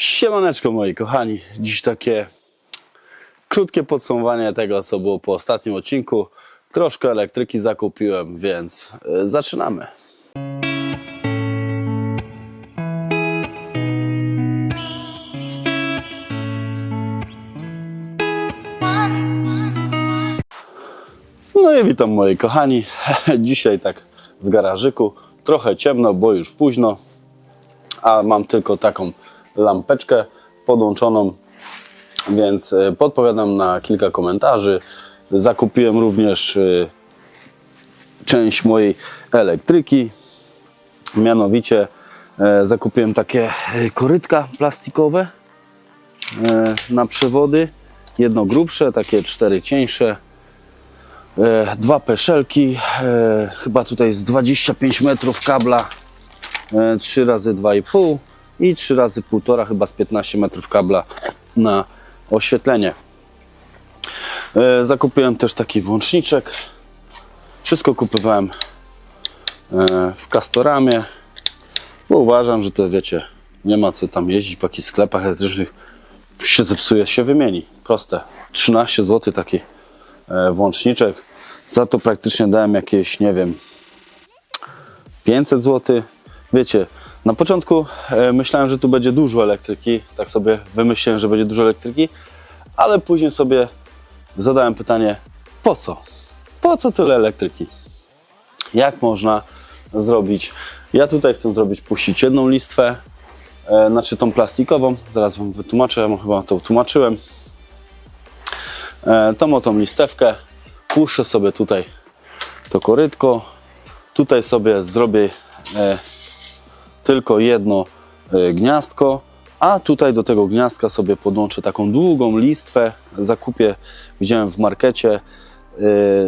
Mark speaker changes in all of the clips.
Speaker 1: Siemaneczko moi kochani, dziś takie krótkie podsumowanie tego co było po ostatnim odcinku. Troszkę elektryki zakupiłem, więc y, zaczynamy. No i witam moi kochani. Dzisiaj tak z garażyku. Trochę ciemno, bo już późno, a mam tylko taką lampeczkę podłączoną, więc e, podpowiadam na kilka komentarzy. Zakupiłem również e, część mojej elektryki. Mianowicie e, zakupiłem takie korytka plastikowe na przewody. Jedno grubsze, takie cztery cieńsze. Dwa peszelki, chyba tutaj z 25 metrów kabla, e, 3 razy 2,5 i 3 razy 1,5, chyba z 15 metrów kabla na oświetlenie. E, Zakupiłem też taki włączniczek. Wszystko kupowałem e, w Castoramie, bo uważam, że to wiecie, nie ma co tam jeździć po jakichś sklepach elektrycznych. Się zepsuje, się wymieni. Proste. 13 zł taki e, włączniczek. Za to praktycznie dałem jakieś, nie wiem, 500 zł. Wiecie, na początku e, myślałem, że tu będzie dużo elektryki. Tak sobie wymyśliłem, że będzie dużo elektryki, ale później sobie zadałem pytanie, po co? Po co tyle elektryki? Jak można zrobić? Ja tutaj chcę zrobić, puścić jedną listwę, e, znaczy tą plastikową. Zaraz Wam wytłumaczę, ja chyba to tłumaczyłem. E, tą oto listewkę puszczę sobie tutaj to korytko. Tutaj sobie zrobię tylko jedno e, gniazdko, a tutaj do tego gniazdka sobie podłączę taką długą listwę. Zakupię, widziałem w markecie e,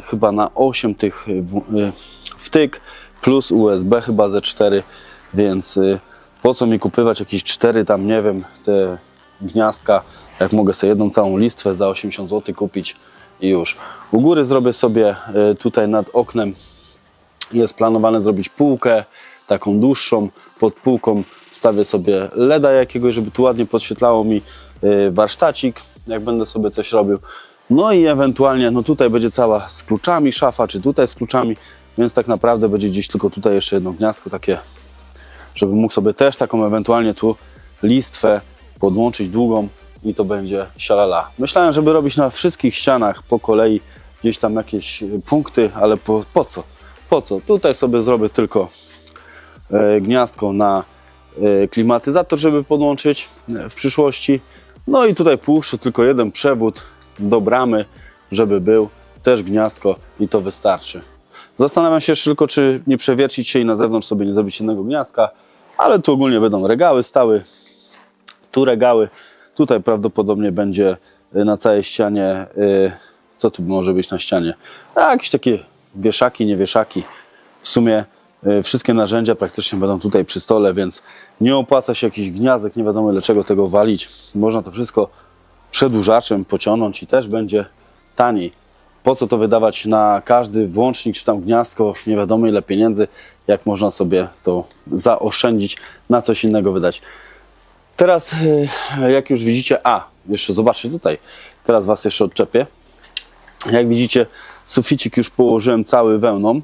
Speaker 1: chyba na 8 tych e, wtyk plus USB chyba ze 4, więc e, po co mi kupywać jakieś 4 tam nie wiem te gniazdka, jak mogę sobie jedną całą listwę za 80 zł kupić i już. U góry zrobię sobie e, tutaj nad oknem jest planowane zrobić półkę, taką dłuższą. Pod półką wstawię sobie LEDa jakiegoś, żeby tu ładnie podświetlało mi y, warsztacik, jak będę sobie coś robił. No i ewentualnie, no tutaj będzie cała z kluczami szafa, czy tutaj z kluczami, więc tak naprawdę będzie gdzieś tylko tutaj jeszcze jedno gniazdko takie, żeby mógł sobie też taką ewentualnie tu listwę podłączyć długą i to będzie sialala. Myślałem, żeby robić na wszystkich ścianach po kolei gdzieś tam jakieś y, punkty, ale po, po co? Po co? Tutaj sobie zrobię tylko gniazdko na e, klimatyzator, żeby podłączyć e, w przyszłości. No i tutaj puszczę tylko jeden przewód do bramy, żeby był też gniazdko i to wystarczy. Zastanawiam się tylko, czy nie przewiercić się i na zewnątrz sobie nie zrobić jednego gniazdka, ale tu ogólnie będą regały stały, tu regały, tutaj prawdopodobnie będzie na całej ścianie, co tu może być na ścianie? A, jakieś takie wieszaki, nie wieszaki. W sumie wszystkie narzędzia praktycznie będą tutaj przy stole, więc nie opłaca się jakiś gniazdek, nie wiadomo dlaczego tego walić. Można to wszystko przedłużaczem pociągnąć i też będzie taniej. Po co to wydawać na każdy włącznik czy tam gniazdko, nie wiadomo ile pieniędzy, jak można sobie to zaoszczędzić, na coś innego wydać. Teraz, y, jak już widzicie, a, jeszcze zobaczcie tutaj, teraz Was jeszcze odczepię. Jak widzicie, suficik już położyłem cały wełną.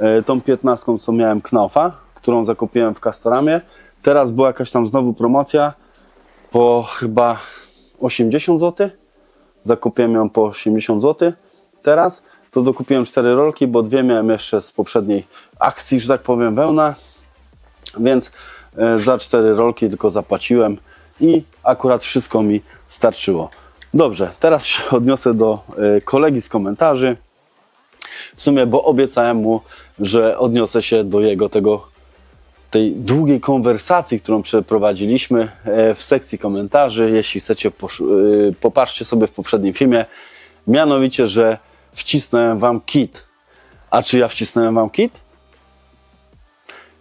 Speaker 1: E, Tą 15, co miałem Knaufa, którą zakupiłem w Castoramie. Teraz była jakaś tam znowu promocja po chyba 80 zł. Zakupiłem ją po 80 zł. Teraz to dokupiłem 4 rolki, bo dwie miałem jeszcze z poprzedniej akcji, że tak powiem, wełna. Więc e, za cztery rolki tylko zapłaciłem i akurat wszystko mi starczyło. Dobrze, teraz się odniosę do e, kolegi z komentarzy. W sumie, bo obiecałem mu, że odniosę się do jego tego tej długiej konwersacji, którą przeprowadziliśmy e, w sekcji komentarzy. Jeśli chcecie, e, popatrzcie sobie w poprzednim filmie. Mianowicie, że wcisnąłem wam kit. A czy ja wcisnąłem wam kit?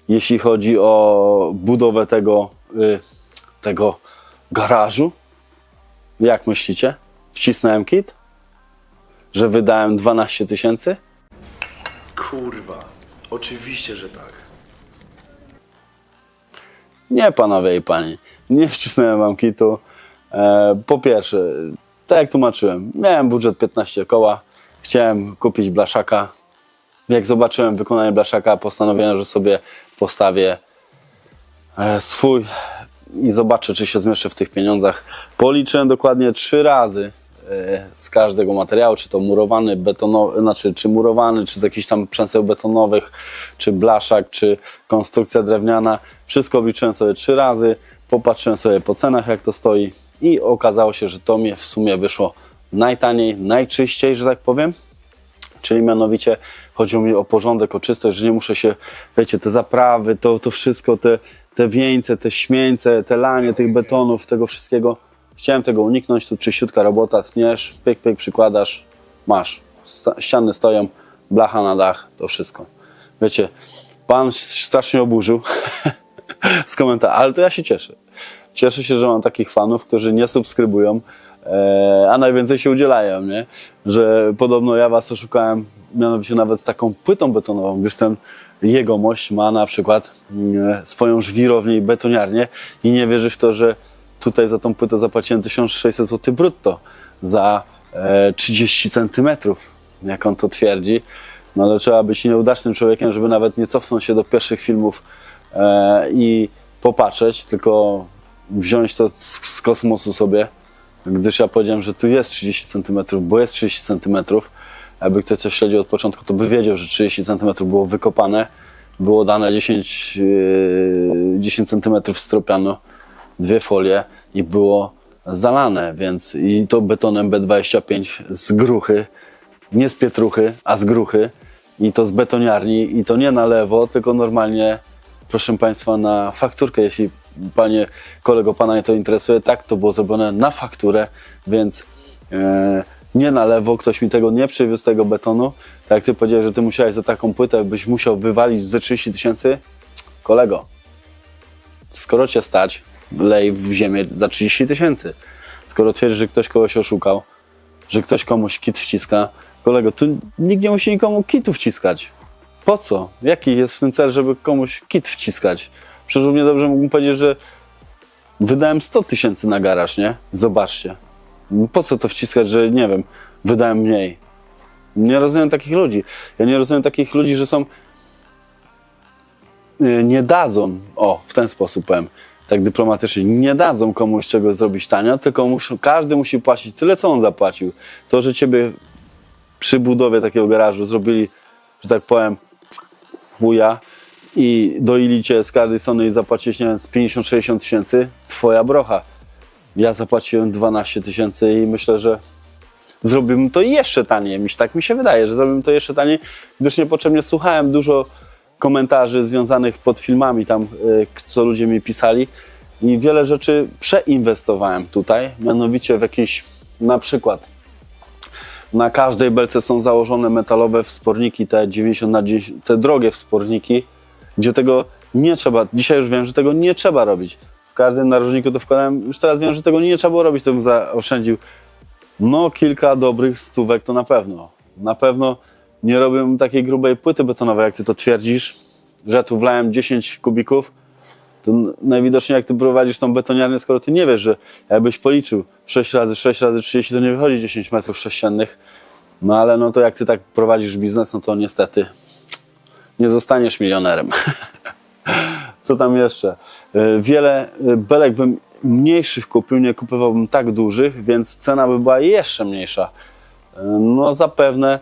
Speaker 1: jeśli chodzi o budowę tego, y, tego garażu. Jak myślicie? Wcisnąłem kit? Że wydałem 12 tysięcy?
Speaker 2: Kurwa, oczywiście, że tak.
Speaker 1: Nie, panowie i pani, nie wcisnąłem wam kitu. E, po pierwsze, tak jak tłumaczyłem, miałem budżet 15 koła, chciałem kupić blaszaka. Jak zobaczyłem wykonanie blaszaka, postanowiłem, że sobie postawię e, swój i zobaczę, czy się zmieszczę w tych pieniądzach. Policzyłem dokładnie trzy razy z każdego materiału, czy to murowany, betonowy, znaczy czy murowany, czy z jakichś tam przęseł betonowych, czy blaszak, czy konstrukcja drewniana. Wszystko obliczyłem sobie trzy razy, popatrzyłem sobie po cenach, jak to stoi i okazało się, że to mnie w sumie wyszło najtaniej, najczyściej, że tak powiem. Czyli mianowicie chodziło mi o porządek, o czystość, że nie muszę się, wiecie, te zaprawy, to, to wszystko, te, te wieńce, te śmieńce, te lanie tych betonów, tego wszystkiego. Chciałem tego uniknąć, tu czyściutka robota, tniesz, pyk, pyk, przykładasz, masz. Ściany stoją, blacha na dach, to wszystko. Wiecie, pan strasznie oburzył z komentarzem, ale to ja się cieszę. Cieszę się, że mam takich fanów, którzy nie subskrybują, e, a najwięcej się udzielają, nie? Że podobno ja was oszukałem, mianowicie nawet z taką płytą betonową, gdyż ten jegomość ma na przykład mm, swoją żwirownię i betoniarnię i nie wierzy w to, że tutaj za tą płytę zapłaciłem 1600 zł brutto za e, 30 centymetrów, jak on to twierdzi. No ale trzeba być nieudacznym człowiekiem, żeby nawet nie cofnąć się do pierwszych filmów e, i popatrzeć, tylko wziąć to z, kosmosu sobie, gdyż ja powiedziałem, że tu jest 30 cm, bo jest 30 cm. Jakby ktoś coś śledził od początku, to by wiedział, że 30 cm było wykopane, było dane 10, yy, 10 cm stropiano, dwie folie i było zalane, więc i to betonem B25 z gruchy, nie z pietruchy, a z gruchy. I to z betoniarni i to nie na lewo, tylko normalnie proszę Państwa na fakturkę, jeśli Panie kolego Pana to interesuje, tak to było zrobione na fakturę, więc e, nie na lewo, ktoś mi tego nie przywiózł, tego betonu, tak jak Ty powiedziałeś, że Ty musiałeś za taką płytę, byś musiał wywalić ze 30 tysięcy, kolego, skoro Cię stać, lej w ziemię za 30 tysięcy. Skoro twierdzisz, że ktoś kogoś oszukał, że ktoś komuś kit wciska, kolego, tu nikt nie musi nikomu kitu wciskać. Po co? Jaki jest w tym cel, żeby komuś kit wciskać? Przecież równie dobrze mógłbym powiedzieć, że wydałem 100 tysięcy na garaż, nie? Zobaczcie. Po co to wciskać, że nie wiem, wydałem mniej? Nie rozumiem takich ludzi. Ja nie rozumiem takich ludzi, że są y, nie dadzą, o, w ten sposób powiem, tak dyplomatycznie, nie dadzą komuś czegoś zrobić tanio, tylko muszą, każdy musi płacić tyle, co on zapłacił. To, że ciebie przy budowie takiego garażu zrobili, że tak powiem, chuja i doili cię z każdej strony i zapłaciłeś, nie wiem, z 50-60 tysięcy, twoja brocha. Ja zapłaciłem 12 tysięcy i myślę, że zrobiłbym to jeszcze taniej. Tak mi się wydaje, że zrobiłbym to jeszcze taniej, gdyż niepotrzebnie słuchałem dużo komentarzy związanych pod filmami tam, y, co ludzie mi pisali i wiele rzeczy przeinwestowałem tutaj, mianowicie w jakiś, na przykład na każdej belce są założone metalowe wsporniki, te 90 na 10, te drogie wsporniki, gdzie tego nie trzeba, dzisiaj już wiem, że tego nie trzeba robić. W każdym narożniku to wkładałem, już teraz wiem, że tego nie trzeba było robić, to bym zaoszczędził no kilka dobrych stówek to na pewno. Na pewno nie robiłem takiej grubej płyty betonowej, jak ty to twierdzisz, że ja tu wlałem 10 kubików, to najwidoczniej jak ty prowadzisz tą betoniarnię, skoro ty nie wiesz, że jakbyś policzył 6 razy 6 razy 30, to nie wychodzi 10 metrów sześciennych. No ale no to jak ty tak prowadzisz biznes, no to niestety nie zostaniesz milionerem. Co tam jeszcze? Y, Wiele y, belek bym mniejszych kupił, nie kupowałbym tak dużych, więc cena by była jeszcze mniejsza. Y, No zapewne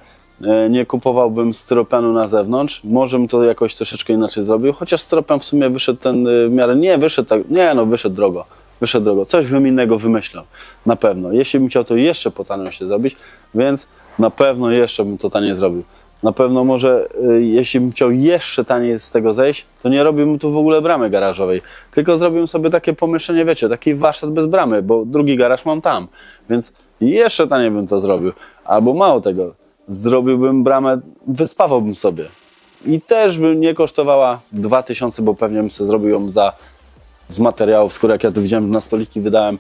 Speaker 1: nie kupowałbym styropianu na zewnątrz. Może bym to jakoś troszeczkę inaczej zrobił, chociaż styropian w sumie wyszedł ten y, w miarę, nie wyszedł tak, nie no wyszedł drogo. Wyszedł drogo. Coś bym innego wymyślał. Na pewno. Jeśli bym chciał to jeszcze po się zrobić, więc na pewno jeszcze bym to taniej zrobił. Na pewno może, y, jeśli bym chciał jeszcze taniej z tego zejść, to nie robiłbym tu w ogóle bramy garażowej. Tylko zrobiłbym sobie takie pomieszczenie, wiecie, taki warsztat bez bramy, bo drugi garaż mam tam. Więc jeszcze taniej bym to zrobił. Albo mało tego, zrobiłbym bramę, wyspawałbym sobie. I też by nie kosztowała 2000, bo pewnie bym sobie zrobił ją za, z materiałów, skoro jak ja tu widziałem na stoliki wydałem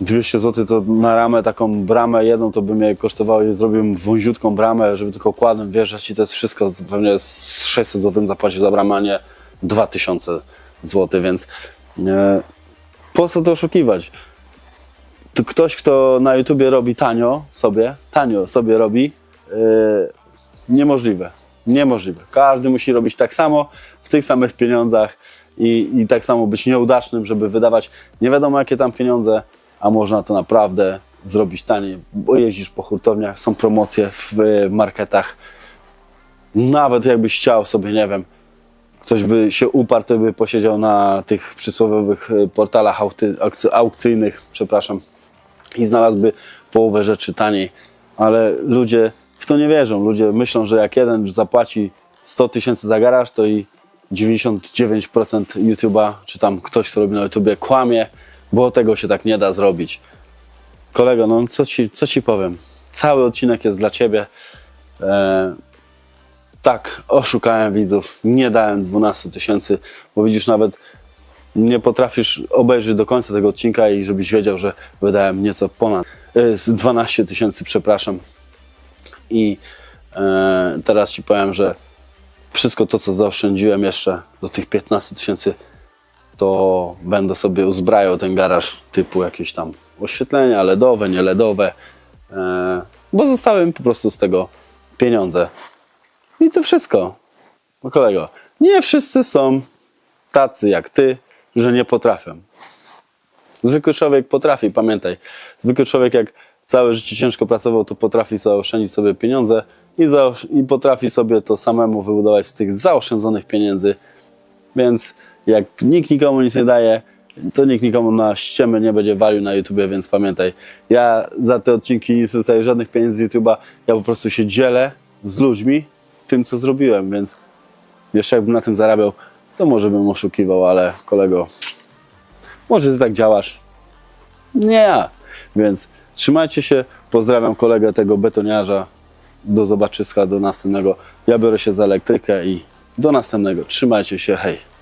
Speaker 1: 200 zł to na ramę taką bramę jedną to by mnie kosztowało i zrobiłem wąziutką bramę, żeby tylko kładem wjeżdżać i to jest wszystko pewnie z 600 zł zapłacił za bramę, a nie 2000 zł, więc e, po co to oszukiwać? To ktoś, kto na YouTubie robi tanio sobie, tanio sobie robi, e, niemożliwe. Niemożliwe. Każdy musi robić tak samo, w tych samych pieniądzach i, i tak samo być nieudacznym, żeby wydawać nie wiadomo jakie tam pieniądze, a można to naprawdę zrobić taniej, bo jeździsz po hurtowniach, są promocje w marketach. Nawet jakbyś chciał sobie, nie wiem, ktoś by się uparł, to by posiedział na tych przysłowiowych e, portalach aukcyjnych, przepraszam, i znalazłby połowę rzeczy taniej. Ale ludzie w to nie wierzą. Ludzie myślą, że jak jeden zapłaci 100 tysięcy za garaż, to i 99% YouTube'a, czy tam ktoś, kto robi na YouTubie, kłamie, bo tego się tak nie da zrobić. Kolego, no co ci, co ci powiem? Cały odcinek jest dla ciebie. E, tak, oszukałem widzów, nie dałem 12 tysięcy, bo widzisz, nawet nie potrafisz obejrzeć do końca tego odcinka i żebyś wiedział, że wydałem nieco ponad e, z 12 tysięcy, przepraszam. I e, teraz ci powiem, że wszystko to, co zaoszczędziłem jeszcze do tych 15 tysięcy, to będę sobie uzbrajał ten garaż typu jakieś tam oświetlenia LEDowe, nie LEDowe, e, bo zostały mi po prostu z tego pieniądze. I to wszystko. No kolego, nie wszyscy są tacy jak ty, że nie potrafią. Zwykły człowiek potrafi, pamiętaj. Zwykły człowiek jak całe życie ciężko pracował, to potrafi zaoszczędzić sobie pieniądze i, i potrafi sobie to samemu wybudować z tych zaoszczędzonych pieniędzy. Więc jak nikt nikomu nic nie daje, to nikt nikomu na ściemy nie będzie walił na YouTubie, więc pamiętaj, ja za te odcinki nie dostaję żadnych pieniędzy z YouTuba, ja po prostu się dzielę z ludźmi tym, co zrobiłem, więc jeszcze jakbym na tym zarabiał, to może bym oszukiwał, ale kolego, może ty tak działasz, nie ja. Więc trzymajcie się. Pozdrawiam kolegę tego betoniarza. Do zobaczyska, do następnego. Ja biorę się za elektrykę i do następnego. Trzymajcie się. Hej.